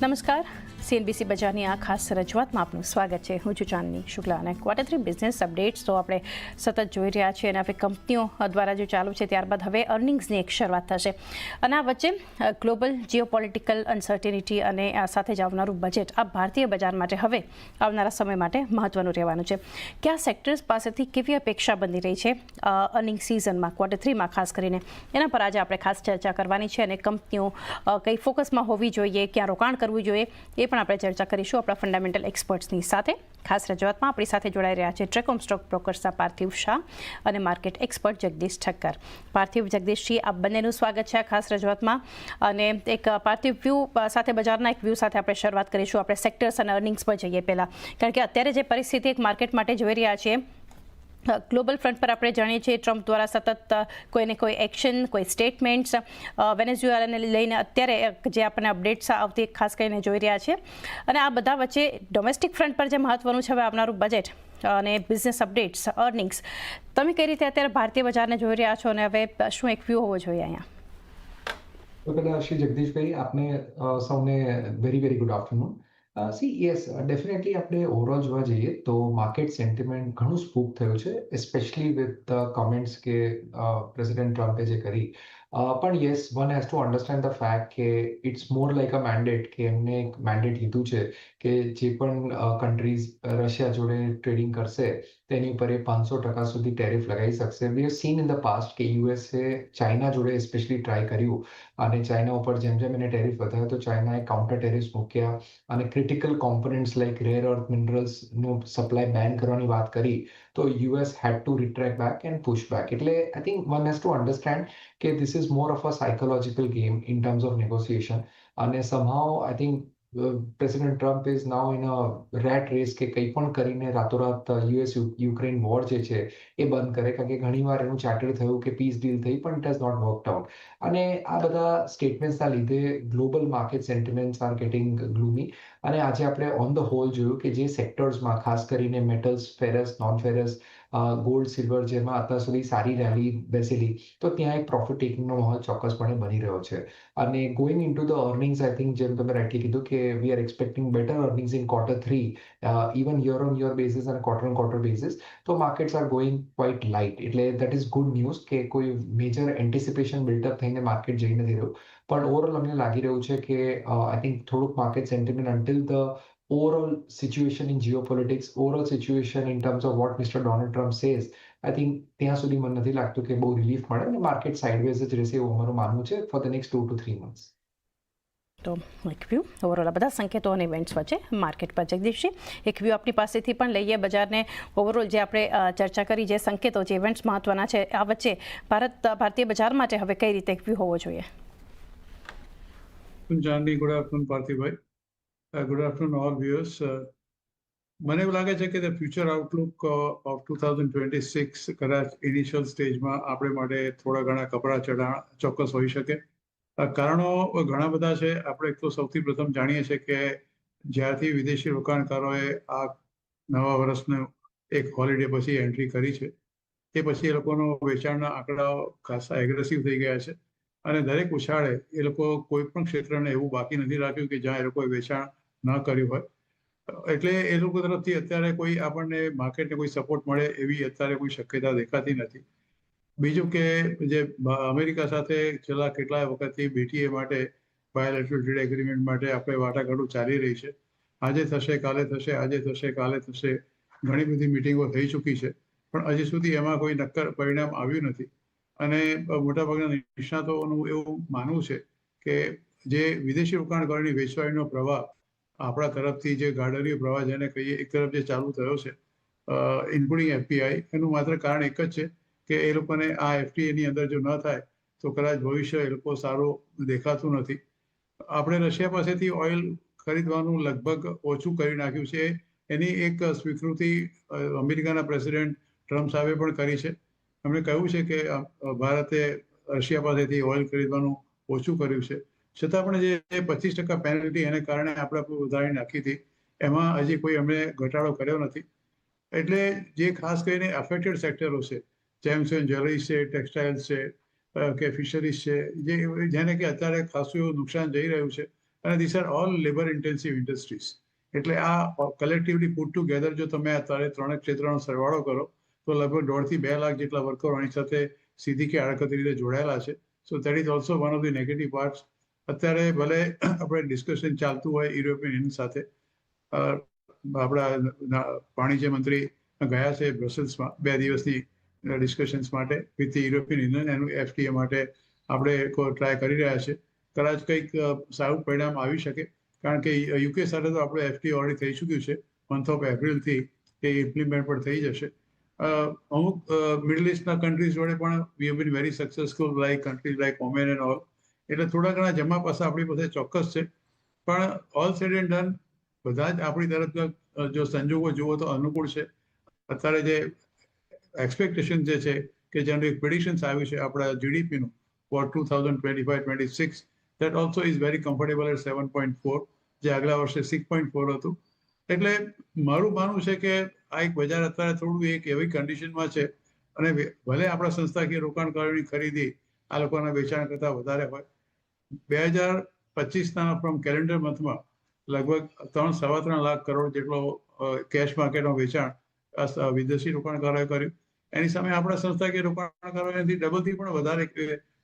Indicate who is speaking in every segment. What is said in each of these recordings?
Speaker 1: નમસ્કાર. સીએનબીસી બજારની આ ખાસ રજૂઆતમાં આપનું સ્વાગત છે. હું છું ચાંદની શુક્લા અને ક્વાર્ટર થ્રી બિઝનેસ અપડેટ્સ તો આપણે સતત જોઈ રહ્યા છીએ અને હવે કંપનીઓ દ્વારા જે ચાલુ છે ત્યારબાદ હવે અર્નિંગ્સની એક શરૂઆત થશે. અને આ વચ્ચે ગ્લોબલ જીઓપોલિટિકલ અનસર્ટિનિટી અને આ સાથે જ આવનારું બજેટ આ ભારતીય બજાર માટે હવે આવનારા સમય માટે મહત્વનું રહેવાનું છે. કયા સેક્ટર્સ પાસેથી કેવી અપેક્ષા બની રહી છે અર્નિંગ સિઝનમાં ક્વાર્ટર થ્રીમાં ખાસ કરીને? એના પર આજે આપણે ખાસ ચર્ચા કરવાની છે અને કંપનીઓ કઈ ફોકસમાં હોવી જોઈએ, ક્યાં રોકાણ કરવું જોઈએ, એ પણ આપણે ચર્ચા કરીશું આપણા ફંડામેન્ટલ એક્સપર્ટ્સની સાથે. ખાસ રજૂઆતમાં આપણી સાથે જોડાઈ રહ્યા છે ટ્રેકોમ સ્ટોક બ્રોકર્સના પાર્થિવ શાહ અને માર્કેટ એક્સપર્ટ જગદીશ ઠક્કર. પાર્થિવ, જગદીશજી આ બંનેનું સ્વાગત છે આ ખાસ રજૂઆતમાં. અને એક પાર્થિવ વ્યૂ સાથે બજારના એક વ્યૂ સાથે આપણે શરૂઆત કરીશું. આપણે સેક્ટર્સ અને અર્નિંગ્સ પર જઈએ પહેલાં. કારણ કે અત્યારે જે પરિસ્થિતિ એક માર્કેટ માટે જોઈ રહ્યા છીએ ગ્લોબલ ફ્રન્ટ પર આપણે જાણીએ છીએ ટ્રમ્પ દ્વારા સતત કોઈને કોઈ એક્શન, કોઈ સ્ટેટમેન્ટ્સ વેનેઝ્યુએલાને લઈને અત્યારે જે આપણને અપડેટ્સ આવતી ખાસ કરીને જોઈ રહ્યા છે. અને આ બધા વચ્ચે ડોમેસ્ટિક ફ્રન્ટ પર જે મહત્વનું છે હવે આવનારું બજેટ અને બિઝનેસ અપડેટ્સ, અર્નિંગ્સ, તમે કઈ રીતે અત્યારે ભારતીય બજારને જોઈ રહ્યા છો અને હવે શું એક વ્યૂ હોવો જોઈએ અહીંયા?
Speaker 2: તો પહેલાં શ્રી જગદીશભાઈ, આપને સૌને very very good afternoon see yes definitely આપણે ઓવરઓલ જોવા જઈએ તો માર્કેટ સેન્ટિમેન્ટ ઘણું સ્પૂક થયું છે એસ્પેશિયલી વિથ ધ કમેન્ટ્સ કે પ્રેસિડેન્ટ ટ્રમ્પે જે કરી. પણ yes one has to understand the fact કે it's more like a mandate કે એમને એક મેન્ડેટ લીધું છે કે જે પણ કન્ટ્રીઝ રશિયા જોડે ટ્રેડિંગ કરશે તેની ઉપર એ પાંચસો ટકા સુધી ટેરિફ લગાવી શકશે. We have seen in the past કે યુએસએ ચાઇના જોડે સ્પેશિયલી ટ્રાય કર્યું અને ચાઇના ઉપર જેમ જેમ એને ટેરિફ વધાર્યો તો ચાઇનાએ કાઉન્ટર ટેરિફ મૂક્યા અને critical components like rare earth મિનરલ્સનું supply ban કરવાની વાત કરી તો US had to retract back and push back એટલે I think one has to understand કે this is more of a psychological game in terms of negotiation અને somehow I think president Trump is now in a rat race કે કંઈ પણ કરીને રાતોરાત US Ukraine war જે છે, એ બંધ કરે. કારણ કે ઘણીવાર એનું ચાર્ટર થયું કે પીસ ડીલ થઈ, પણ it has not worked out અને આ બધા સ્ટેટમેન્ટ્સના લીધે global market sentiments are getting gloomy અને આજે આપણે ઓન ધ હોલ જોયું કે જે સેક્ટર્સમાં ખાસ કરીને metals ferrous non ferrous gold silver જેમાં અત્યાર સુધી સારી રેલી બેસેલી, તો ત્યાં એક પ્રોફિટ ટેકિંગનો માહોલ ચોક્કસપણે બની રહ્યો છે. અને going into the earnings I think જેમ તમે રાઇટલી કીધું કે we are expecting better earnings in quarter three even year on year basis અને ક્વાર્ટર ઓન ક્વાર્ટર બેસિસ તો markets are going quite light એટલે દેટ ઇઝ ગુડ ન્યૂઝ કે કોઈ major anticipation buildup થઈને માર્કેટ જઈ નથી રહ્યું. પણ ઓવરઓલ અમને લાગી રહ્યું છે કે આઈ થિંક થોડુંક market sentiment until the overall situation in geopolitics, overall situation in terms of what Mr. Donald Trump says, I think ત્યાં સુધી મને નથી લાગતું કે બહુ રિલીફ મળે અને માર્કેટ સાઇડવેઝ જ રહેશે એવું અમારું માનવું છે for the next two two three months
Speaker 1: તો એક વ્યૂ ઓવરઓલ બધા સંકેતો અને ઇવેન્ટ્સ વચ્ચે માર્કેટ પર જગદીશજી એક વ્યૂ આપણી પાસેથી પણ લઈએ બજારને ઓવરઓલ જે આપણે ચર્ચા કરી જે સંકેતો જે ઇવેન્ટ્સ મહત્વના છે આ વચ્ચે ભારત ભારતીય બજાર માટે હવે કઈ રીતે એક વ્યૂ હોવો જોઈએ
Speaker 3: Janni, good afternoon, Parthibai. Uh, good afternoon, all. Uh, મને એવું લાગે છે કે the future outlook of two thousand twenty six કદાચ ઇનિશિયલ સ્ટેજમાં આપણે માટે થોડા ઘણા કપડાં ચઢાણ ચોક્કસ હોઈ શકે. કારણો ઘણા બધા છે. આપણે તો સૌથી પ્રથમ જાણીએ છીએ કે જ્યારથી વિદેશી રોકાણકારોએ આ નવા વર્ષનું એક હોલિડે પછી એન્ટ્રી કરી છે. તે પછી એ લોકોનો વેચાણના આંકડાઓ ખાસા એગ્રેસિવ થઈ ગયા છે. અને દરેક ઉછાળે એ લોકો કોઈ પણ ક્ષેત્રને એવું બાકી નથી રાખ્યું કે જ્યાં એ લોકોએ વેચાણ ન કર્યું હોય. એટલે એ લોકો તરફથી અત્યારે કોઈ આપણને માર્કેટને કોઈ સપોર્ટ મળે એવી અત્યારે કોઈ શક્યતા દેખાતી નથી. બીજું કે જે અમેરિકા સાથે છેલ્લા કેટલાય વખતથી બીટીએ માટે બાયોલેટરલ ટ્રેડ એગ્રીમેન્ટ માટે આપણે વાટાઘાટો ચાલી રહી છે. આજે થશે, કાલે થશે, આજે થશે, કાલે થશે, ઘણી બધી મિટિંગો થઈ ચૂકી છે. પણ હજી સુધી એમાં કોઈ નક્કર પરિણામ આવ્યું નથી. અને મોટાભાગના નિષ્ણાતોનું એવું માનવું છે કે જે વિદેશી રોકાણકારોની વેચવાળીનો પ્રવાહ આપણા તરફથી જે ગાર્ડનીય પ્રવાહ જેને કહીએ, એક તરફ જે ચાલુ થયો છે ઇન્ક્લુડિંગ એફપીઆઈ એનું માત્ર કારણ એક જ છે કે એ લોકોને આ એફટીએની અંદર જો ન થાય, તો કદાચ ભવિષ્ય એ લોકો સારું દેખાતું નથી. આપણે રશિયા પાસેથી ઓઇલ ખરીદવાનું લગભગ ઓછું કરી નાખ્યું છે. એની એક સ્વીકૃતિ અમેરિકાના પ્રેસિડેન્ટ ટ્રમ્પ સાહેબે પણ કરી છે. એમણે કહ્યું છે કે ભારતે રશિયા પાસેથી ઓઇલ ખરીદવાનું ઓછું કર્યું છે. છતાં પણ જે પચીસ ટકા પેનલ્ટી એને કારણે આપણે વધારી નાખી હતી, એમાં હજી કોઈ એમણે ઘટાડો કર્યો નથી. એટલે જે ખાસ કરીને અફેક્ટેડ સેક્ટરો છે, જેમ્સ એન્ડ જ્વેલરીઝ છે, ટેક્સટાઇલ્સ છે કે ફિશરીઝ છે, જે, જેને કે અત્યારે ખાસું એવું નુકસાન જઈ રહ્યું છે, અને this are all labour intensive industries એટલે આ કલેક્ટિવલી પુટ ટુગેધર જો તમે અત્યારે ત્રણેક ક્ષેત્રનો સરવાળો કરો તો લગભગ દોઢથી બે લાખ જેટલા વર્કરો આની સાથે સીધી કે આડકતરી રીતે જોડાયેલા છે. So that is also one of the negative parts અત્યારે ભલે આપણે ડિસ્કશન ચાલતું હોય યુરોપિયન યુનિયન સાથે આપણા વાણિજ્ય મંત્રી ગયા છે બ્રસેલ્સમાં બે દિવસની ડિસ્કશન્સ માટે. વિથ યુરોપિયન યુનિયન એનું એફટીએ માટે આપણે ટ્રાય કરી રહ્યા છે. કદાચ કંઈક સારું પરિણામ આવી શકે. કારણ કે યુકે સાથે તો આપણે એફટીએ ઓલરેડી થઈ ચૂક્યું છે. મંથ ઓફ એપ્રિલથી એ ઇમ્પ્લિમેન્ટ પણ થઈ જશે. અમુક મિડલ ઇસ્ટના કન્ટ્રીઝ જોડે પણ we have been very successful like countries like Oman and all એટલે થોડા ઘણા જમા પાસે આપણી પાસે ચોક્કસ છે. પણ ઓલ સેડ એન્ડ ડન બધા જ આપણી તરફ જો સંજોગો જુઓ તો અનુકૂળ છે. અત્યારે જે એક્સપેક્ટેશન જે છે કે જેનું એક પ્રિડિશન્સ આવ્યું છે આપણા જીડીપીનું for two thousand twenty five twenty six that also is very comfortable at seven point four જે આગલા વર્ષે સિક્સ પોઈન્ટ ફોર હતું. એટલે મારું માનવું છે કે આ એક બજાર અત્યારે થોડું એક એવી કન્ડિશનમાં છે અને ભલે આપણા સંસ્થાકીય રોકાણકારોની ખરીદી આ લોકોના વેચાણ કરતાં વધારે હોય. બે હજાર પચીસના ફ્રોમ કેલેન્ડર મંથમાં લગભગ ત્રણ સવા ત્રણ લાખ કરોડ જેટલો કેશ માર્કેટનું વેચાણ વિદેશી રોકાણકારોએ કર્યું. એની સામે આપણા સંસ્થાકીય રોકાણકારોએ ડબલથી પણ વધારે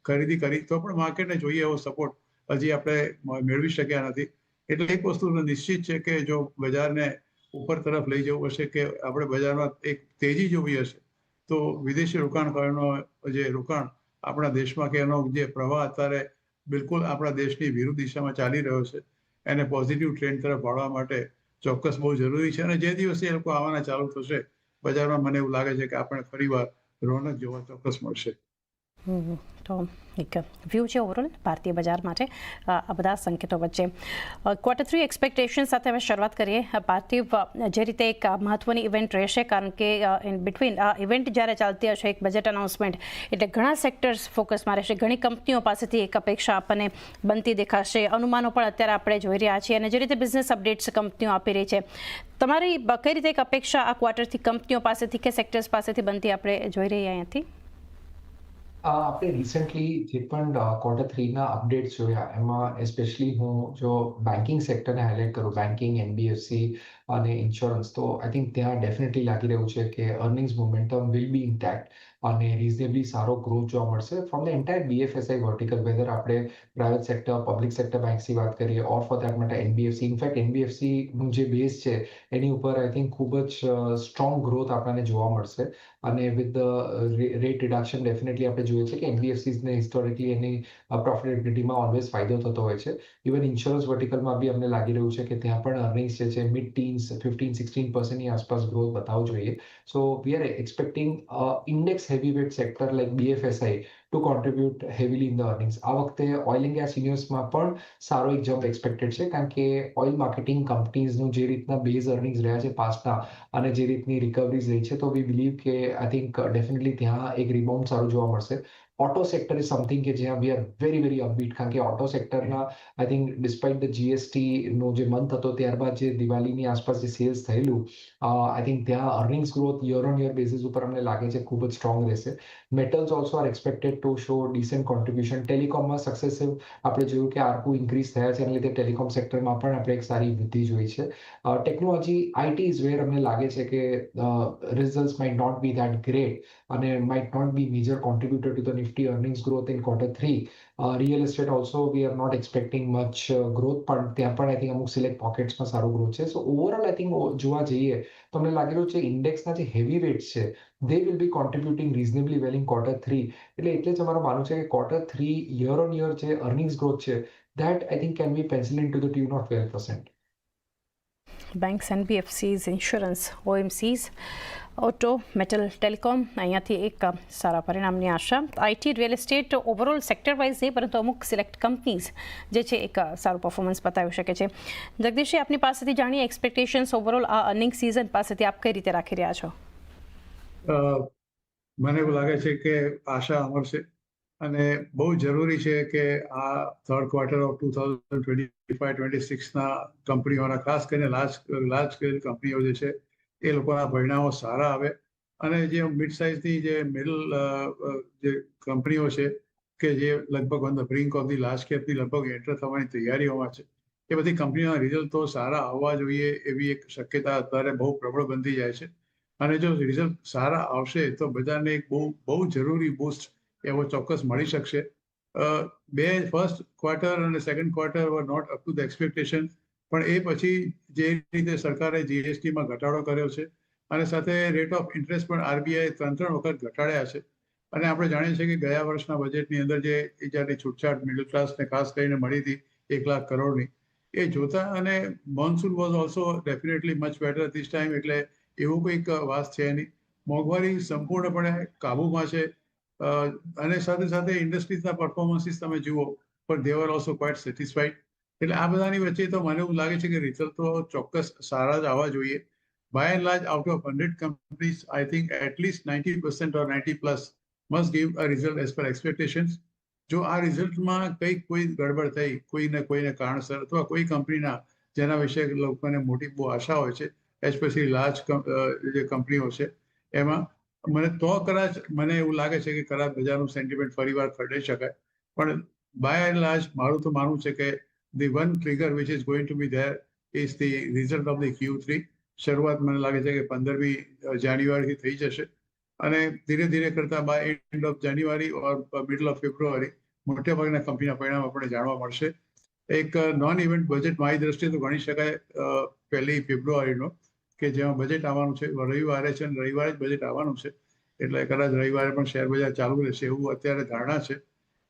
Speaker 3: ખરીદી કરી. તો પણ માર્કેટને જોઈએ એવો સપોર્ટ હજી આપણે મેળવી શક્યા નથી. એટલે એક વસ્તુ નિશ્ચિત છે કે જો બજારને ઉપર તરફ લઈ જવું હશે કે આપણે બજારમાં એક તેજી જોવી હશે, તો વિદેશી રોકાણકારોનો જે રોકાણ આપણા દેશમાં કે એનો જે પ્રવાહ અત્યારે બિલકુલ આપણા દેશની વિરુદ્ધ દિશામાં ચાલી રહ્યો છે, એને પોઝિટિવ ટ્રેન્ડ તરફ વાળવા માટે ચોક્કસ બહુ જરૂરી છે. અને જે દિવસે એ લોકો આવવાના ચાલુ થશે, બજારમાં મને એવું લાગે છે કે આપણે ફરીવાર રોનક જોવા ચોક્કસ મળશે.
Speaker 1: તો એક વ્યૂ છે ઓવરઓલ ભારતીય બજાર માટે આ બધા સંકેતો વચ્ચે. ક્વાર્ટર થ્રી એક્સપેક્ટેશન સાથે હવે શરૂઆત કરીએ. ભારતીય જે રીતે એક મહત્વની ઇવેન્ટ રહેશે, કારણ કે ઇન બિટવીન આ ઇવેન્ટ જ્યારે ચાલતી હશે, એક બજેટ અનાઉન્સમેન્ટ એટલે ઘણા સેક્ટર્સ ફોકસમાં રહેશે. ઘણી કંપનીઓ પાસેથી એક અપેક્ષા આપણને બનતી દેખાશે. અનુમાનો પણ અત્યારે આપણે જોઈ રહ્યા છીએ અને જે રીતે બિઝનેસ અપડેટ્સ કંપનીઓ આપી રહી છે. તમારી કઈ રીતે એક અપેક્ષા આ ક્વાર્ટરથી કંપનીઓ પાસેથી કે સેક્ટર્સ પાસેથી બનતી આપણે જોઈ રહ્યા અહીંયાથી?
Speaker 2: અ, આપણે રિસેન્ટલી જે પણ ક્વાર્ટર થ્રીના અપડેટ્સ જોયા એમાં એસ્પેશિયલી હું જો બેન્કિંગ સેક્ટરને હાઇલાઇટ કરું બેન્કિંગ એનબીએફસી અને ઇન્સ્યોરન્સ તો આઈ થિંક ત્યાં ડેફિનેટલી લાગી રહ્યું છે કે earnings momentum will be intact અને રિઝનેબલી સારો ગ્રોથ જોવા મળશે. From the entire BFSI vertical whether આપણે પ્રાઇવેટ સેક્ટર પબ્લિક સેક્ટર બેંક્સની વાત કરીએ or for that matter NBFC in fact એનબીએફસીનું જે બેઝ છે એની ઉપર આઈ થિંક ખૂબ જ સ્ટ્રોંગ ગ્રોથ આપણને જોવા મળશે. અને વિથ રેટ રિડક્શન ડેફિનેટલી આપણે જોઈએ છે કે એનબીએફસીઝને હિસ્ટોરિકલી એની પ્રોફિટેબિલિટીમાં ઓલવેઝ ફાયદો થતો હોય છે. ઇવન ઇન્સ્યોરન્સ વર્ટિકલમાં બી અમને લાગી રહ્યું છે કે ત્યાં પણ અર્નિંગ્સ જે છે મિડ ટીન્સ ફિફ્ટીન સિક્સટીન પર્સન્ટની આસપાસ ગ્રોથ બતાવવો જોઈએ. So we are expecting index heavy weight sector like BFSI to contribute heavily in the earnings આ વખતે ઓઇલ એન્ડ ગેસ યુનિવર્સમાં પણ સારો એક જમ્પ એક્સપેક્ટેડ છે, કારણ કે ઓઇલ માર્કેટિંગ કંપનીઝનું જે રીતના બેઝ અર્નિંગ્સ રહ્યા છે પાસ્ટના અને જે રીતની રિકવરીઝ રહી છે, તો વી બિલીવ કે આઈ થિંક ડેફિનેટલી ત્યાં એક રિબાઉન્ડ સારું જોવા મળશે. ઓટો સેક્ટર ઇઝ સમથિંગ કે જ્યાં we are very very upbeat કારણ કે auto સેક્ટરના I think despite the GST નો જે મંથ હતો ત્યારબાદ જે દિવાળીની આસપાસ જે સેલ્સ થયેલું આઈ થિંક ત્યાં earnings growth year on year basis ઉપર અમને લાગે છે ખૂબ જ સ્ટ્રોંગ રહેશે metals also are expected to show decent contribution ટેલિકોમમાં successive આપણે જોયું કે આરપુ ઇન્ક્રીઝ થયા છે એના લીધે ટેલિકોમ સેક્ટરમાં પણ આપણે એક સારી વૃદ્ધિ જોઈ છે ટેકનોલોજી આઈટી ઇઝ વેર અમને લાગે છે કે result might not be that great અને might not be major contributor to the Nifty earnings growth in quarter three real estate also we are not expecting much growth પણ ત્યાં પણ I think અમુક select પોકેટ્સમાં સારો growth છે સો overall I think જોવા જઈએ તો અમને લાગેલું છે ઇન્ડેક્સના જે હેવી વેટ્સ છે they will be contributing reasonably well in quarter three એટલે એટલે જ અમારું માનવું છે કે quarter three year on year જે અર્નિંગ્સ ગ્રોથ છે that I think can be pencil in to the tune of twelve percent
Speaker 1: banks NBFCs insurance OMCs auto metal telecom અહીંયાથી એક સારા પરિણામની આશા IT real estate overall sector wise નહીં પરંતુ અમુક select companies જે છે એક સારું પરફોર્મન્સ બતાવી શકે છે. જગદીશજી, આપની પાસેથી જાણીએ એક્સપેક્ટેશન્સ ઓવરઓલ આ અર્નિંગ સિઝન પાસેથી આપ કઈ રીતે રાખી રહ્યા છો?
Speaker 3: મને એવું લાગે છે કે આશા અમર છે. અને બહુ જરૂરી છે કે આ third quarter of two thousand twenty five twenty સિક્સના કંપનીઓના ખાસ કરીને લાર્જ લાર્જ સ્કેલ કંપનીઓ જે છે, એ લોકોના પરિણામો સારા આવે. અને જે મિડ સાઇઝની જે મિડલ જે કંપનીઓ છે, કે જે લગભગ on the brink of the large કેપની લગભગ એન્ટર થવાની તૈયારીઓમાં છે, એ બધી કંપનીઓના રિઝલ્ટ તો સારા આવવા જોઈએ એવી એક શક્યતા અત્યારે બહુ પ્રબળ બનતી જાય છે. અને જો રિઝલ્ટ સારા આવશે, તો બજારને એક બહુ બહુ જરૂરી બૂસ્ટ એવો ચોક્કસ મળી શકશે. બે ફર્સ્ટ ક્વાર્ટર અને second quarter were not up to the expectation પણ એ પછી જે રીતે સરકારે જીએસટીમાં ઘટાડો કર્યો છે અને સાથે રેટ ઓફ ઇન્ટરેસ્ટ પણ આરબીઆઈ ત્રણ ત્રણ વખત ઘટાડ્યા છે. અને આપણે જાણીએ છીએ કે ગયા વર્ષના બજેટની અંદર જે જ્યારે છૂટછાટ મિડલ ક્લાસને ખાસ કરીને મળી હતી એક લાખ કરોડની, એ જોતા અને monsoon was also definitely much better this time એટલે એવું કંઈક વાત છે નહીં. મોંઘવારી સંપૂર્ણપણે કાબૂમાં છે. અને સાથે સાથે ઇન્ડસ્ટ્રીઝના પરફોર્મન્સીસ તમે જુઓ, પણ દેવર ઓલ્સો ક્વાઇટ સેટિસ્ફાઈડ એટલે આ બધાની વચ્ચે તો મને એવું લાગે છે કે રિઝલ્ટ તો ચોક્કસ સારા જ આવવા જોઈએ. By and large out of hundred companies I think at least ninety percent or ninety plus must give a result as per expectations જો આ રિઝલ્ટમાં કંઈક કોઈ ગડબડ થઈ, કોઈને કોઈને કારણસર અથવા કોઈ કંપનીના જેના વિશે લોકોને મોટી બહુ આશા હોય છે એસ્પેશિયલી લાર્જ જે કંપનીઓ છે, એમાં મને તો કદાચ, મને એવું લાગે છે કે કદાચ બજારનું સેન્ટિમેન્ટ ફરીવાર ખરડી શકાય. પણ બાય એન્ડ લાર્જ મારું તો માનવું છે કે the one trigger which is going to be there is the result of the Q three શરૂઆત મને લાગે છે કે પંદરમી જાન્યુઆરીથી થઈ જશે. અને ધીરે ધીરે કરતા by end of January or middle of February મોટેભાગના કંપનીના પરિણામ આપણને જાણવા મળશે. એક નોન ઇવેન્ટ બજેટ મારી દ્રષ્ટિએ તો ગણી શકાય પહેલી ફેબ્રુઆરીનો કે જેમાં બજેટ આવવાનું છે. રવિવારે છે અને રવિવારે જ બજેટ આવવાનું છે. એટલે કદાચ રવિવારે પણ શેર બજાર ચાલુ રહેશે એવું અત્યારે ધારણા છે.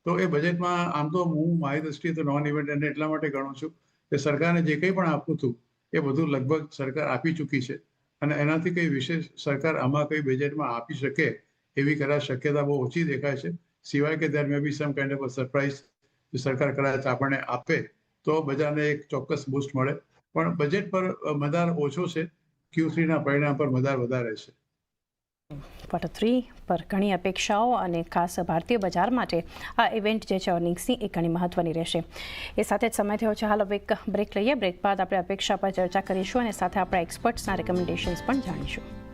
Speaker 3: તો એ બજેટમાં આમ તો હું, મારી દ્રષ્ટિએ તો નોન એને એટલા માટે ગણું છું કે સરકારને જે કંઈ પણ આપવું હતું, એ બધું લગભગ સરકાર આપી ચૂકી છે. અને એનાથી કંઈ વિશેષ સરકાર આમાં કંઈ બજેટમાં આપી શકે એવી કદાચ શક્યતા બહુ ઓછી દેખાય છે. સિવાય કે there may be some kind of surprise સરકાર કદાચ આપણને આપે તો બજારને એક ચોક્કસ બૂસ્ટ મળે. પણ બજેટ પર મદાર ઓછો છે. ક્યુ પરિણામ પર મદાર વધારે છે.
Speaker 1: ક્વાર્ટર થ્રી પર ઘણી અપેક્ષાઓ અને ખાસ ભારતીય બજાર માટે આ ઇવેન્ટ જે છે અર્નિંગ્સની એ ઘણી મહત્વની રહેશે. એ સાથે જ સમય થયો છે, હાલ હવે એક બ્રેક લઈએ. બ્રેક બાદ આપણે અપેક્ષા પર ચર્ચા કરીશું અને સાથે આપણા એક્સપર્ટ્સના રેકમેન્ડેશન્સ પણ જાણીશું.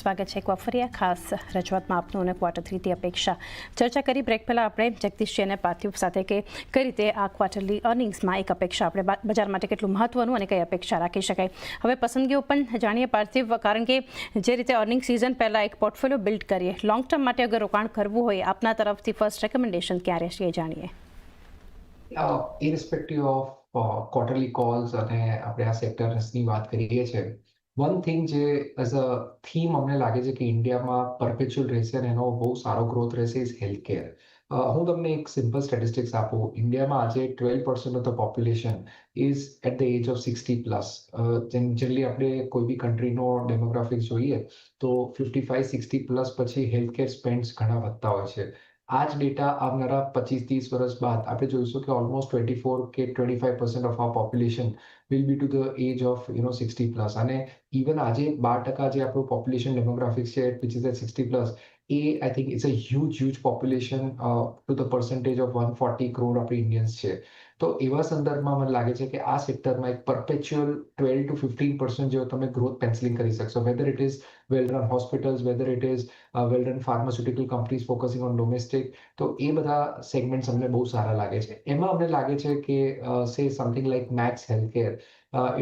Speaker 1: સ્વાગત છે આ ખાસ રજૂઆતમાં આપનું અને ક્વાર્ટર થ્રીથી અપેક્ષા ચર્ચા કરી. બ્રેક પહેલાં આપણે જગદીશજી અને પાર્થિવ સાથે કે કઈ રીતે આ ક્વાર્ટરલી અર્નિંગ્સમાં એક અપેક્ષા આપણે બજાર માટે કેટલું મહત્વનું અને કઈ અપેક્ષા રાખી શકાય. હવે પસંદગીઓ પણ જાણીએ પાર્થિવ, કારણ કે જે રીતે અર્નિંગ સિઝન પહેલાં એક પોર્ટફોલિયો બિલ્ડ કરીએ, લોંગ ટર્મ માટે અગર રોકાણ કરવું હોય, આપના તરફથી ફર્સ્ટ રેકમેન્ડેશન ક્યાં રહેશે એ જાણીએ.
Speaker 2: ઇરિસ્પેક્ટિવ ઓફ ક્વાર્ટરલી કોલ્સ અને આપણે આ સેક્ટર્સની વાત કરીએ છીએ વન થિંગ જે એઝ અ થીમ અમને લાગે છે કે ઇન્ડિયામાં પરપેચ્યુઅલ રહેશે અને એનો બહુ સારો ગ્રોથ રહેશે ઇઝ હેલ્થ કેર હું તમને એક સિમ્પલ સ્ટેટિસ્ટિક્સ આપું. ઇન્ડિયામાં આજે twelve percent of the population is at the age of sixty plus generally આપણે કોઈ બી કન્ટ્રીનો ડેમોગ્રાફિક્સ જોઈએ, તો ફિફ્ટી ફાઈવ સિક્સટી પ્લસ પછી હેલ્થ કેર સ્પેન્ડ્સ ઘણા વધતા હોય છે. આ જ ડેટા આવનારા પચીસ ત્રીસ વર્ષ બાદ આપણે જોઈશું કે ઓલમોસ્ટ ટ્વેન્ટી ફોર કે ટ્વેન્ટી ફાઈવ પર્સન્ટ ઓફ આ population will be to the age of you know sixty plus અને ઇવન આજે બાર ટકા જે આપણું પોપ્યુલેશન ડેમોગ્રાફિક્સ છે which is at sixty plus A I think it's a huge huge population to the percentage of one forty crore આપણે Indians છે તો એવા સંદર્ભમાં મને લાગે છે કે આ સેક્ટરમાં એક perpetual twelve to fifteen percent જેવો તમે ગ્રોથ પેન્સિલિંગ કરી શકશો. Whether it is well run hospitals whether it is well run pharmaceutical companies focusing on domestic તો એ બધા સેગમેન્ટ્સ અમને બહુ સારા લાગે છે. એમાં અમને લાગે છે કે say something like Max health care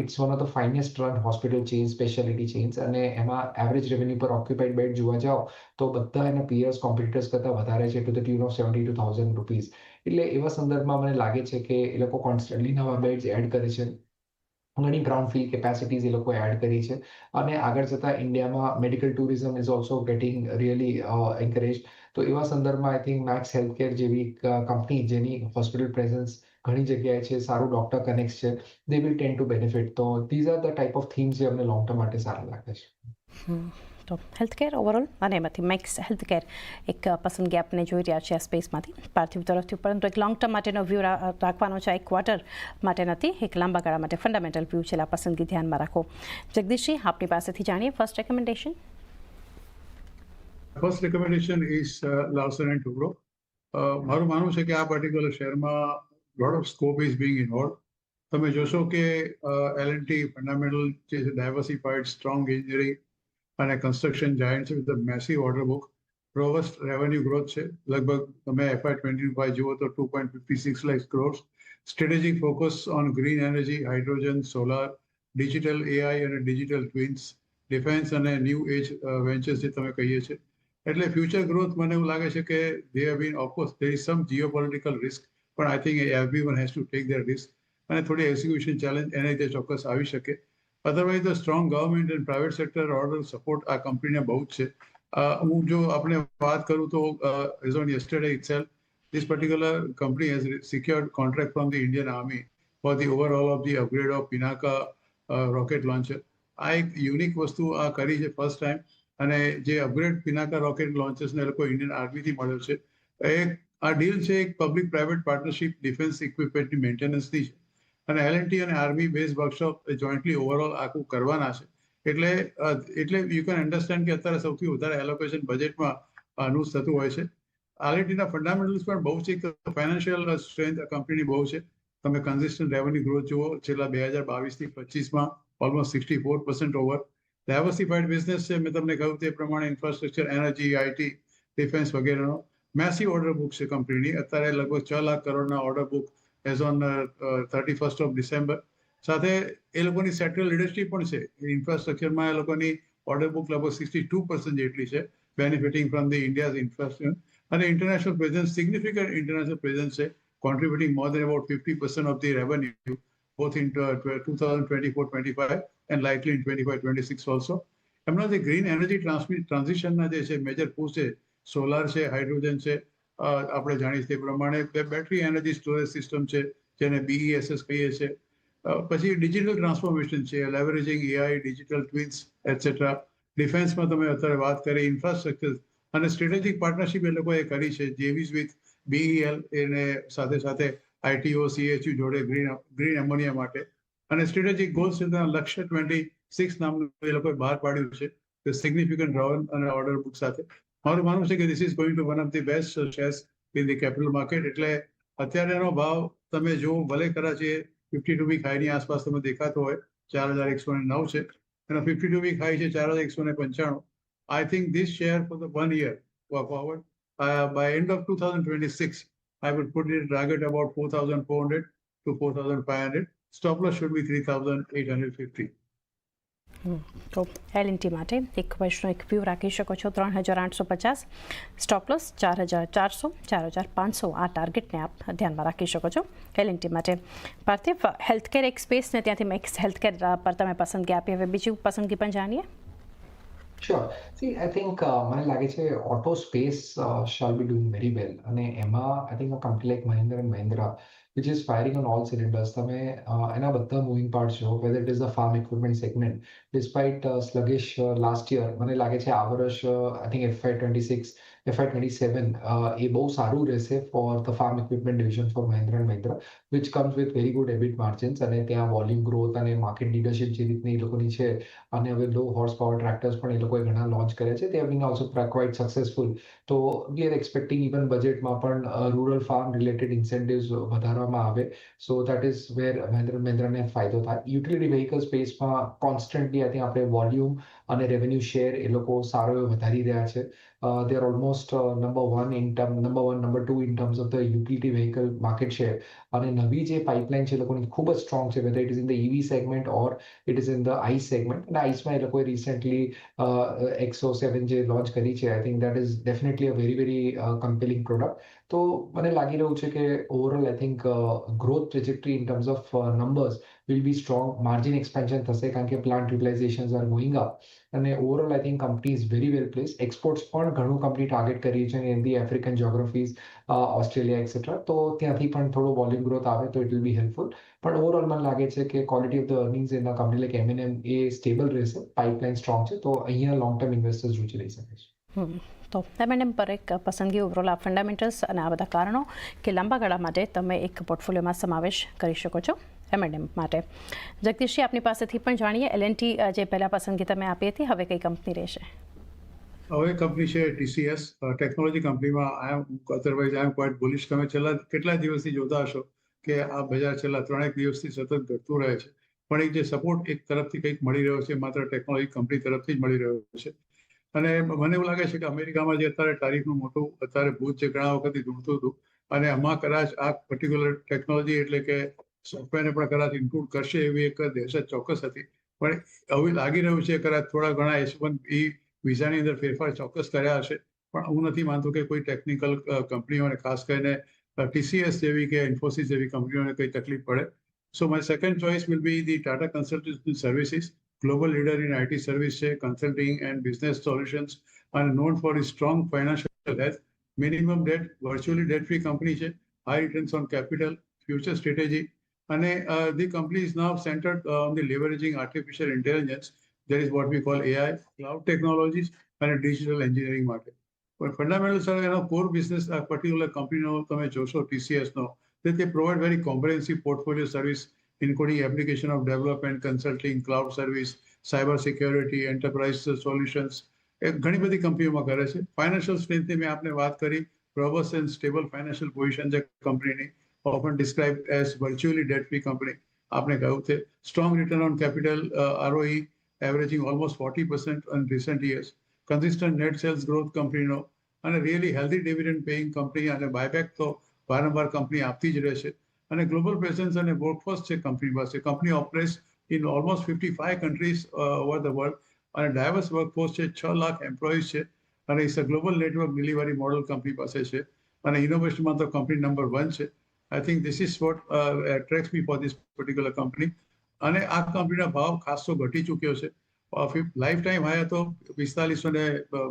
Speaker 2: it's one of the finest run hospital chain speciality chains અને એમાં average revenue per occupied bed જોવા જાઓ, તો બધા એના પિયર્સ કોમ્પિટિટર્સ કરતાં વધારે છે to the tune of seventy two thousand rupees એટલે એવા સંદર્ભમાં મને લાગે છે કે એ લોકો કોન્સ્ટન્ટલી નવા બેડ્સ એડ કરે છે. ઘણી ગ્રાઉન્ડ ફીલ કેપેસિટીઝ એ લોકો એડ કરી છે. અને આગળ જતાં ઇન્ડિયામાં medical tourism is also getting really encourage તો એવા સંદર્ભમાં I think Max Health Care જેવી કંપની જેની હોસ્પિટલ પ્રેઝન્સ ઘણી જગ્યાએ છે, સારું ડોક્ટર કનેક્ટ છે they will tend to benefit તો these are the type of themes જે અમને લોંગ ટર્મ માટે સારા લાગે છે.
Speaker 1: તો હેલ્થ કેર ઓવરઓલ અને એમાંથી મેક્સ હેલ્થ કેર એક પસંદગી આપને જોઈ રહ્યા છે આ સ્પેસમાંથી પાર્થિવ તરફથી પરંતુ એક લોંગ ટર્મ માટેનો વ્યૂ રાખવાનો છે એક ક્વાર્ટર માટે નથી એક લાંબા ગાળા માટે ફંડામેન્ટલ વ્યૂ છે આ પસંદગી ધ્યાનમાં રાખો જગદીશજી આપની પાસેથી જાણીએ first recommendation
Speaker 3: first recommendation is Larsen and Toubro મારું માનવું છે કે આ પર્ટિક્યુલર શેરમાં lot of scope is being involve તમે જોશો કે એલ એન્ડ ટી ફંડામેન્ટલ જે છે ડાયવર્સિફાઈડ સ્ટ્રોંગ એન્જિનિયરિંગ અને કન્સ્ટ્રક્શન જાયન્ટ છે the massive order book robust revenue growth છે. લગભગ તમે એફઆઈ ટ્વેન્ટી ફાઈવ જુઓ તો two point fifty six lakhs crores strategic focus on green energy hydrogen solar digital AI અને ડિજિટલ ટ્વિન્સ ડિફેન્સ અને new age ventures જે તમે કહીએ છીએ એટલે ફ્યુચર ગ્રોથ મને એવું લાગે છે કે they have been of course there is some geopolitical risk પણ I think everyone has to take their risk અને થોડી એક્ઝિક્યુશન ચેલેન્જ એને રીતે ચોક્કસ આવી શકે. Otherwise the strong government and private sector order support આ કંપનીને બહુ જ છે. હું જો આપણે વાત કરું તો as on yesterday itself this particular company has secured contract from the Indian Army for the overhaul of the upgrade of Pinaka uh, rocket launcher. આ એક યુનિક વસ્તુ આ કરી છે ફર્સ્ટ ટાઈમ અને જે અપગ્રેડ પિનાકા રોકેટ લોન્ચર્સને લોકો ઇન્ડિયન આર્મીથી મળ્યો છે. એ આ ડીલ છે એક પબ્લિક પ્રાઇવેટ પાર્ટનરશિપ ડિફેન્સ ઇક્વિપમેન્ટની મેન્ટેનન્સની છે. અને એલએનટી અને army base workshop jointly overall આખું કરવાના છે. એટલે એટલે યુ કેન અન્ડરસ્ટેન્ડ કે અત્યારે સૌથી વધારે એલોકેશન બજેટમાં આનું થતું હોય છે. આરએટીના ફંડામેન્ટલ્સ પણ બહુ છે ફાઇનાન્શિયલ સ્ટ્રેન્થ કંપનીની બહુ છે. તમે કન્સિસ્ટન્ટ રેવન્યુ ગ્રોથ જુઓ, છેલ્લા બે હજાર બાવીસથી પચીસમાં almost sixty four percent over diversified business છે, મેં તમને કહ્યું તે પ્રમાણે ઇન્ફ્રાસ્ટ્રક્ચર એનર્જી આઈટી ડિફેન્સ વગેરેનો. મેસી ઓર્ડર બુક છે કંપનીની અત્યારે લગભગ છ લાખ કરોડના order book as on thirty first of December સાથે એ લોકોની સેન્ટ્રલ ઇન્ડસ્ટ્રી પણ છે. ઇન્ફ્રાસ્ટ્રક્ચરમાં એ લોકોની ઓર્ડર બુક લગભગ સિક્સટી ટુ પર્સન્ટ જેટલી છે benefiting from the India's infrastructure અને international presence significant international presence છે contributing more than about 50% of the revenue, both in uh, 2024-25 and likely in 25-26 also. એમના જે ગ્રીન એનર્જી ટ્રાન્સમિટ ટ્રાન્ઝિશનના જે છે મેજર પુશ છે સોલાર છે હાઇડ્રોજન છે આપણે જાણીએ છીએ પ્રમાણે બેટરી એનર્જી સ્ટોરેજ સિસ્ટમ છે, જેને બીઈએસએસ કહીએ છીએ. પછી ડિજિટલ ટ્રાન્સફોર્મેશન છે leveraging AI digital twins etcetera ડિફેન્સમાં તમે અત્યારે વાત કરી ઇન્ફ્રાસ્ટ્રક્ચર અને સ્ટ્રેટેજિક પાર્ટનરશિપ એ લોકોએ કરી છે જેવીઝ વિથ બીઈએલ એને સાથે સાથે આઈટીઓ સીએચયુ જોડે ગ્રીન ગ્રીન એમોનિયા માટે. અને strategic goals Lakshya twenty six નામનું એ લોકોએ બહાર પાડ્યું છે સિગ્નિફિકન્ટ રવન અને ઓર્ડર બુક સાથે. મારું માનવું છે કે this is going to one of the best shares in the capital market એટલે અત્યારે એનો ભાવ તમે જો ભલે કદાચ એ ફિફ્ટી ટુ વીક હાઈની આસપાસ તમે દેખાતો હોય ચાર હજાર એકસો ને નવ છે એનો ફિફ્ટી ટુ વીક હાઈ છે ચાર હજાર એકસો ને પંચાણું I think this share for the one year go forward, uh, by end of 2026, I would put it target about 4,400 to 4,500. Stop loss should be 3,850.
Speaker 1: તો એલ ટી માટે. એક વર્ષનો એક વ્યૂ રાખી શકો છો ત્રણ હજાર આઠસો પચાસ. સ્ટોપ લોસ ચાર હજાર ચારસો ચાર હજાર પાંચસો. આ ટાર્ગેટને આપ ધ્યાનમાં રાખી શકો છો. એલ ટી માટે. પાર્થિવ હેલ્થકેર એક સ્પેસ ને ત્યાંથી મેક્સ હેલ્થકેર પર તમે પસંદગી આપી. હવે બીજું પસંદગી પણ જાણીએ.
Speaker 2: શ્યોર સી આઈ થિંક મને લાગે છે ઓટો સ્પેસ શાલ બી ડુઈંગ વેરી વેલ અને એમાં I think a company like Mahindra and Mahindra which is firing on all cylinders. તમે એના બધા મૂવિંગ પાર્ટ છો whether it is the farm equipment segment despite sluggish last year મને લાગે છે આ વર્ષ I think FY twenty six FY twenty seven એ બહુ સારું રહેશે for the farm equipment division for Mahindra and Mahindra which comes with very good EBIT margins અને ત્યાં વોલ્યુમ ગ્રોથ અને માર્કેટ લીડરશિપ જે રીતની એ લોકોની છે અને હવે લો હોર્સ પાવર ટ્રેક્ટર્સ પણ એ લોકોએ ઘણા લોન્ચ કર્યા છે. તે બીન ઓલસો ક્વાઇટ સક્સેસફુલ તો વી આર એક્સપેક્ટિંગ ઇવન બજેટમાં પણ રૂરલ ફાર્મ રિલેટેડ ઇન્સેન્ટિવ વધારવામાં આવે. So that is where Mahindra મહેન્દ્રને ફાયદો થાય. યુટિલિટી વ્હીકલ સ્પેસમાં કોન્સ્ટન્ટલી આઈ આપણે વોલ્યુમ અને રેવન્યુ શેર એ લોકો સારો એવો વધારી રહ્યા છે. they are almost number one in term number one number two in terms of the utility vehicle market share અને નવી જે પાઇપલાઇન છે એ લોકોની ખૂબ જ સ્ટ્રોંગ છે whether it is in the EV segment or it is in the ICE segment અને આઈસમાં એ લોકોએ રિસેન્ટલી એક્સો સેવન જે લોન્ચ કરી છે I think that is definitely a very very compelling product તો મને લાગી રહ્યું છે કે overall I think growth trajectory in terms of numbers will be strong margin expansion થશે કારણ કે plant utilization are going up અને overall I think company is very well place exports પણ ઘણું કંપની ટાર્ગેટ કરી છે in the African geographies Australia etcetera તો ત્યાંથી પણ થોડો વોલ્યુમ ગ્રોથ આવે તો ઇટ વિલ બી હેલ્પફુલ પણ ઓવરઓલ મને લાગે છે કે quality of the earnings in company like MNM A stable રહેશે પાઇપલાઇન સ્ટ્રોંગ છે તો અહીંયા લોંગ ટર્મ ઇન્વેસ્ટર્સ રુચિ લઈ શકે છે
Speaker 1: હમ. તો એમએનએમ પર એક પસંદગી ઓવરઓલ આ ફંડામેન્ટલ્સ અને આ બધા કારણો કે લાંબા ગાળા માટે તમે એક પોર્ટફોલિયોમાં સમાવેશ કરી શકો છો એમએનએમ માટે. જગદીશજી, આપની પાસેથી પણ જાણીએ એલએનટી જે પહેલાં પસંદગી તમે આપી હતી, હવે કઈ કંપની રહેશે?
Speaker 3: હવે કંપની છે ટીસીએસ ટેકનોલોજી કંપનીમાં I am otherwise I am quite bullish તમે છેલ્લા કેટલા દિવસથી જોતા હશો કે આ બજાર છેલ્લા ત્રણેક દિવસથી સતત ઘટતું રહે છે. પણ એક જે સપોર્ટ એક તરફથી કંઈક મળી રહ્યો છે, માત્ર ટેકનોલોજી કંપની તરફથી જ મળી રહ્યો છે. અને મને એવું લાગે છે કે અમેરિકામાં જે અત્યારે તારીખનું મોટું અત્યારે ભૂત જે ઘણા વખતથી ઢૂંઢતું હતું. અને આમાં કદાચ આ પર્ટિક્યુલર ટેકનોલોજી એટલે કે સોફ્ટવેરને પણ કદાચ ઇન્ક્લુડ કરશે એવી એક દહેશત ચોક્કસ હતી. પણ હવે લાગી રહ્યું છે કદાચ થોડા ઘણા એસ વન બી વિઝાની અંદર ફેરફાર ચોક્કસ કર્યા હશે. પણ હું નથી માનતો કે કોઈ ટેકનિકલ કંપનીઓને, ખાસ કરીને ટીસીએસ જેવી કે ઇન્ફોસિસ જેવી કંપનીઓને કંઈ તકલીફ પડે. So my second choice will be the Tata consultancy services global leader in IT service છે consulting and business solutions and known for its strong financial health, minimum debt, virtually debt-free company છે, high returns on capital, future strategy, અને uh, the company is now centered uh, on the leveraging artificial intelligence, that is what we call AI, cloud technologies અને digital engineering માટે. પણ fundamental sir એનો core business આ particular કંપનીનો તમે જોશો ટીસીએસનો that they provide very comprehensive portfolio service including application of development, consulting, cloud service, cyber security, enterprise solutions. એ ઘણી બધી કંપનીઓમાં કરે છે. ફાઇનાન્શિયલ સ્ટ્રેન્થની મેં આપને વાત કરી. Robust and stable financial position છે કંપનીની often describe as virtually debt free company આપને કહ્યું છે. Strong return on capital ROE averaging almost forty percent in recent years consistent net sales growth કંપનીનો અને really healthy dividend paying company અને buyback તો વારંવાર કંપની આપતી જ રહેશે અને ગ્લોબલ પ્રેઝન્સ અને વર્કફોર્સ છે કંપની પાસે company operates in almost fifty five countries over the world અને ડાયવર્સ વર્કફોર્સ છે, છ લાખ એમ્પ્લોઈઝ છે. અને it's a global network delivery model company પાસે છે. અને ઇનોવેશનમાં તો કંપની નંબર વન છે. I think this is what attract me for this particular company અને આ કંપનીના ભાવ ખાસો ઘટી ચૂક્યો છે. લાઈફ ટાઈમ હાઈ હતો, પિસ્તાલીસો ને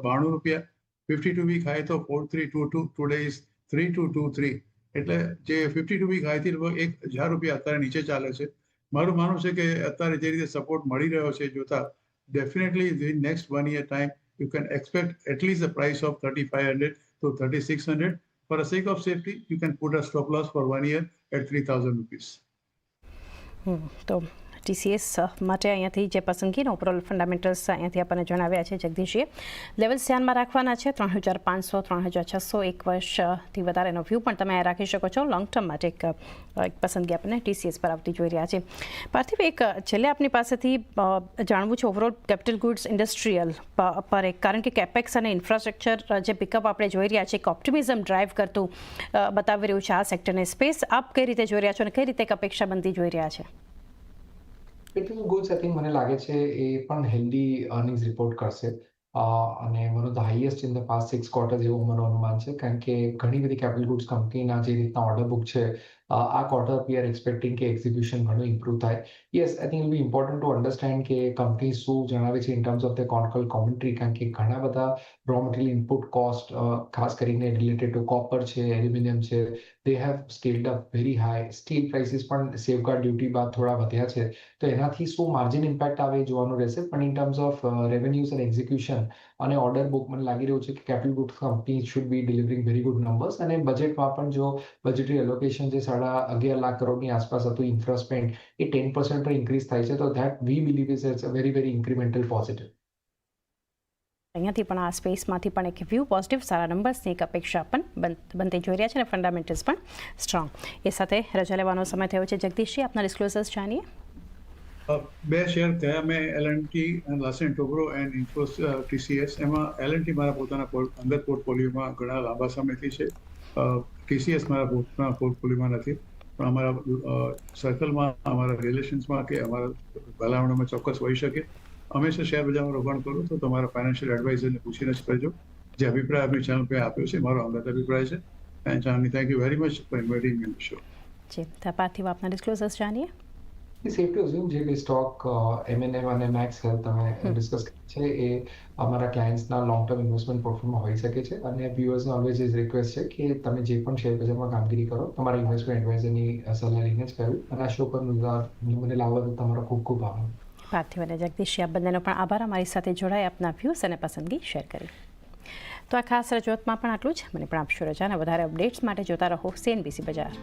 Speaker 3: બાણું રૂપિયા. ફિફ્ટી ટુ વીક હાઈ તો four three two two today is three two two three એટલે જે ફિફ્ટી ટુ વીક હાઈથી લગભગ એક હજાર રૂપિયા અત્યારે નીચે ચાલે છે. મારું માનવું છે કે અત્યારે જે રીતે સપોર્ટ મળી રહ્યો છે જોતા definitely within next one year time you can expect at least the price of thirty five hundred to thirty six hundred for a sake of safety you can put a stop loss for one year at three thousand
Speaker 1: rupees TCS માટે અહીંયાથી જે પસંદગીનો overall fundamentals અહીંયાથી આપણને જણાવ્યા છે જગદીશજીએ. Levels ધ્યાનમાં રાખવાના છે, ત્રણ હજાર પાંચસો, ત્રણ હજાર છસો એક વર્ષથી વધારેનો વ્યૂ પણ તમે રાખી શકો છો. લોંગ ટર્મ માટે એક એક પસંદગી આપણને ટીસીએસ પર આવતી જોઈ રહ્યા છે. પાર્થિવ, એક, છેલ્લે આપની પાસેથી જાણવું છે ઓવરઓલ કેપિટલ ગુડ્સ ઇન્ડસ્ટ્રીયલ પર એક, કારણ કે કેપેક્સ અને ઇન્ફ્રાસ્ટ્રક્ચર જે પિકઅપ આપણે જોઈ રહ્યા છે એક ઓપ્ટિમિઝમ ડ્રાઈવ કરતું બતાવી રહ્યું છે આ સેક્ટરને સ્પેસ આપ કઈ રીતે જોઈ રહ્યા છો અને કઈ રીતે એક અપેક્ષા બનતી જોઈ રહ્યા છે?
Speaker 2: Goods, I think મને લાગે છે એ પણ હેલ્ધી અર્નિંગ્સ રિપોર્ટ કરશે. અને of the highest in the past six quarters એવું મારું અનુમાન છે. કારણ કે ઘણી બધી કેપિટલ ગુડ્સ કંપનીના જે રીતના ઓર્ડર બુક છે આ ક્વાર્ટર વી આર એક્સપેક્ટિંગ કે એક્ઝિક્યુશન ઘણું ઇમ્પ્રુવ થાય. Yes I think be important to understand કે કંપની શું જણાવે છે in terms of the concall commentary કારણ કે ઘણા બધા રો મટીરિયલ ઇનપુટ કોસ્ટ ખાસ કરીને રિલેટેડ ટુ કોપર છે એલ્યુમિનિયમ છે they have scaled up very high steel prices પણ સેફગાર્ડ ડ્યુટી બાદ થોડા વધ્યા છે. તો એનાથી શું માર્જિન ઇમ્પેક્ટ આવે જોવાનું રહેશે? પણ in terms of revenues and execution અને ઓર્ડર બુક મને લાગી રહ્યું છે કે capital good company should be delivering very good numbers અને બજેટમાં પણ જો બજેટરી એલોકેશન જે સાડા અગિયાર લાખ કરોડની આસપાસ હતું ઇન્ફ્રાસ્પેન્ડ એ ટેન પર્સન્ટ પર ઇન્ક્રીઝ થાય છે, તો that we believe is it's a very very incremental positive
Speaker 1: અહીંયાથી પણ આ સ્પેસમાંથી પણ એક વ્યૂ પોઝિટિવ સારા નંબર્સની એક અપેક્ષા પણ બન- બનતી જોઈ રહ્યા છે અને ફંડામેન્ટલ્સ પણ સ્ટ્રોંગ એ સાથે રજા લેવાનો સમય થયો છે. જગદીશજી આપના ડિસ્ક્લોઝર્સ જાણીએ?
Speaker 3: બે શેર થયા. મેં LNT Larsen Toubro and Infosys TCS એમાં એલએનટી મારા પોતાના અંદર પોર્ટફોલિયોમાં ઘણા લાંબા સમયથી છે. ટીસીએસ મારા પોતાના પોર્ટફોલિયોમાં નથી. પણ અમારા સર્કલમાં અમારા રિલેશન્સમાં કે અમારા ભલામણોમાં ચોક્કસ હોઈ શકે. હંમેશા શેર બજારમાં રોકાણ કરું તો તમારા ફાઇનાન્શિયલ એડવાઇઝરને પૂછીને જ કરજો જે અભિપ્રાય આપણી ચેનલ પર આપ્યો છે, મારો અંગત અભિપ્રાય છે. And Chandni thank you very much for inviting me show
Speaker 1: જી, તો પાર્થિવ આપના ડિસ્ક્લોઝર્સ જાણીએ.
Speaker 2: સેફ ટુ અઝ્યુમ છે કે સ્ટોક એમએનએમ અને મેક્સ હેલ્થ તમે ડિસ્કસ કરી છે એ અમારા ક્લાયન્ટ્સના લોંગ ટર્મ ઇન્વેસ્ટમેન્ટ પોર્ટફોલિયોમાં હોઈ શકે છે અને વ્યુઅર્સને ઓલવેઝ ઇઝ રિક્વેસ્ટ છે કે તમે જે પણ શેર બજારમાં કામગીરી કરો તમારા ઇન્વેસ્ટમેન્ટ એડવાઇઝરની સલાહ લઈને જ કરવી અને આ શો પર મને લાવવા તમારો ખૂબ ખૂબ આભાર
Speaker 1: પાર્થિવ અને જગદીશ આપ બંનેનો પણ આભાર અમારી સાથે જોડાય આપના વ્યૂઝ અને પસંદગી શેર કરી તો આ ખાસ રજૂઆતમાં પણ આટલું જ મને પણ આપશો રજા અને વધારે અપડેટ્સ માટે જોતા રહો સીએનબીસી બજાર